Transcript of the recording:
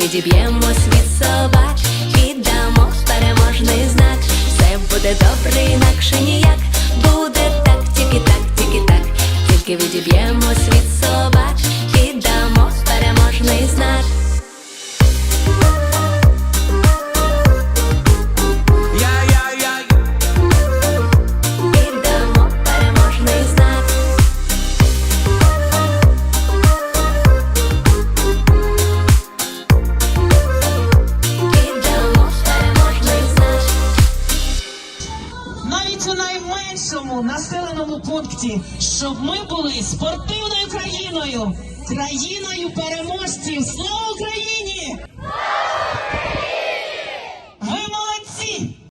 Відіб'ємось від собак найменшому населеному пункті, щоб ми були спортивною країною, країною переможців. Слава Україні!